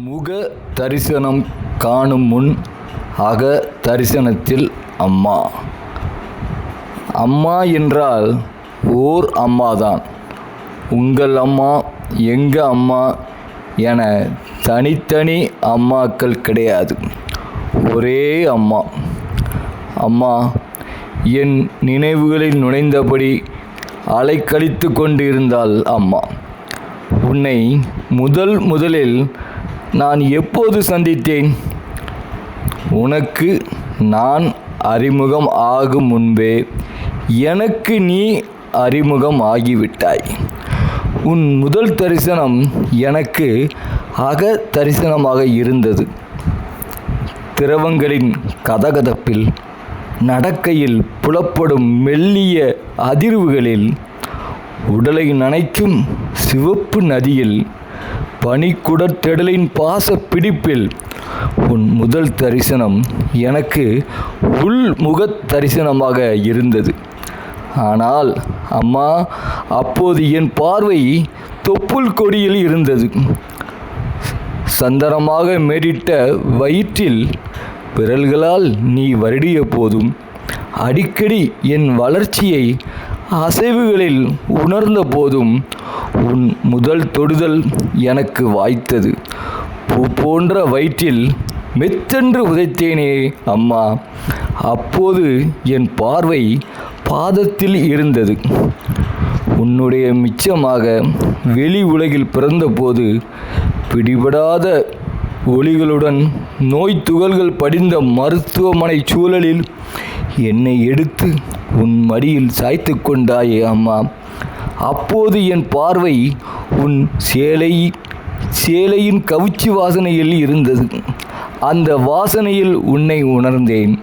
முக தரிசனம் காணும் முன் அக தரிசனத்தில் அம்மா. அம்மா என்றால் ஓர் அம்மாதான். உங்கள் அம்மா எங்கள் அம்மா என தனித்தனி அம்மாக்கள் கிடையாது. ஒரே அம்மா. அம்மா என் நினைவுகளில் நுழைந்தபடி அலைக்கழித்து கொண்டிருந்தாள் அம்மா. உன்னை முதல் முதலில் நான் எப்போது சந்தித்தேன்? உனக்கு நான் அறிமுகம் ஆகும் முன்பே எனக்கு நீ அறிமுகம் ஆகிவிட்டாய். உன் முதல் தரிசனம் எனக்கு அக தரிசனமாக இருந்தது. திரவங்களின் கதகதப்பில் நடக்கையில் புலப்படும் மெல்லிய அதிர்வுகளில் உடலை நனைக்கும் சிவப்பு நதியில் பனிக்குடத்திடலின் பாச பிடிப்பில் உன் முதல் தரிசனம் எனக்கு உள்முகத் தரிசனமாக இருந்தது. ஆனால் அம்மா அப்போது என் பார்வை தொப்புள் கொடியில் இருந்தது. சந்தனமாக மேடிட்ட வயிற்றில் விரல்களால் நீ வருடிய போதும் அடிக்கடி என் வளர்ச்சியை அசைவுகளில் உணர்ந்த போதும் உன் முதல் தொடுதல் எனக்கு வாய்த்தது. பூ போன்ற வயிற்றில் மெத்தென்று உதைத்தேனே அம்மா. அப்போது என் பார்வை பாதத்தில் இருந்தது. உன்னுடைய மிச்சமாக வெளி உலகில் பிறந்தபோது பிடிபடாத ஒளிகளுடன் நோய் துகள்கள் படிந்த மருத்துவமனை சூழலில் என்னை எடுத்து உன் மடியில் சாய்த்து கொண்டாயே அம்மா. அப்போது என் பார்வை உன் சேலை சேலையின் கவுச்சி வாசனையில் இருந்தது. அந்த வாசனையில் உன்னை உணர்ந்தேன்.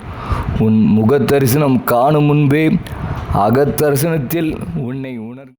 உன் முகத்தரிசனம் காணும் முன்பே அகத்தரிசனத்தில் உன்னை